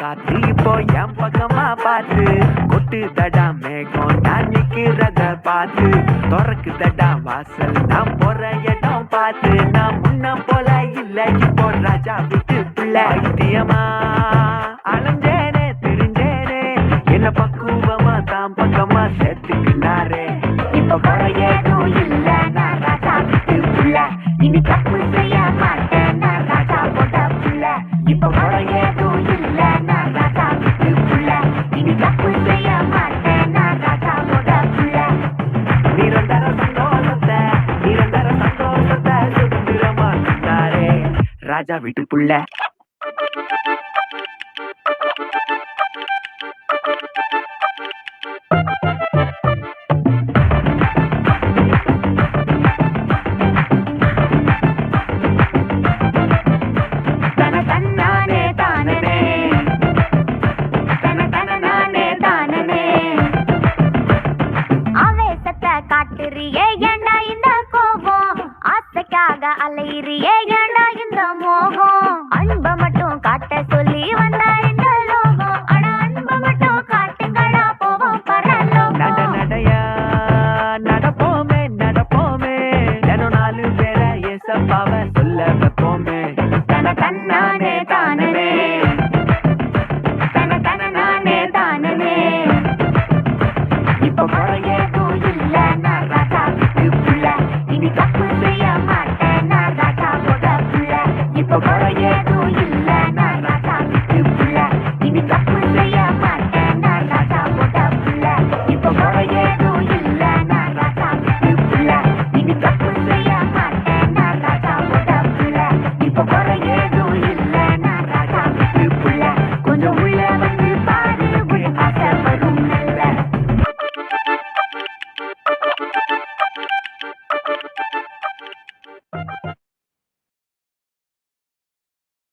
காத்து இப்போ என் பக்கமா பார்த்து. கொட்டு தடா மேகம் நான் நிக்கிறத பார்த்து. திறக்கு தடா வாசல் நான் போற இடம் பார்த்து. நான் முன்ன போல இல்ல இப்போ ராஜா விட்டு பிள்ளை. ஐத்தியமா அலைஞ்சேனே திரிஞ்சேனே. என்ன பக்குவமா தான் பக்கமா சேர்த்துக்கினாரே. இப்ப குறையதும் இனி தப்பு செய்ய மாட்டேன் நான் ராஜா போட்ட புள்ள இப்ப குறையதும் இல்ல நான் ராஜா விட்டு புள்ள இனி தப்பு செய்ய மாட்டேன் நான் ராஜா போட்ட புள்ள நிரந்தர சந்தோஷத்தை நிரந்தர சந்தோஷத்தை சுதந்திரமா ராஜா வீட்டு புள்ள. அலையிறியே ஏண்டா இந்த மோகம். அன்பை மட்டும் காட்ட சொல்லி வந்தா இந்த லோகம். ஆனா அன்பை மட்டும் காட்டுங்கடா போவோம் பரலோகம். நட நடையா நடப்போமே நடப்போமே. தினம் நாலு பேர ஏசப்பாவ இப்ப குறையதும் இல்ல நான் ராஜா விட்டு புள்ள இனி தப்பு செய்ய மாட்டேன் நான் ராஜா போட புள்ள இப்ப குறையதும் இல்ல நான் ராஜா விட்டு புள்ள இனி தப்பு செய்ய மாட்டேன் நான் ராஜா போட புள்ள இப்ப குறை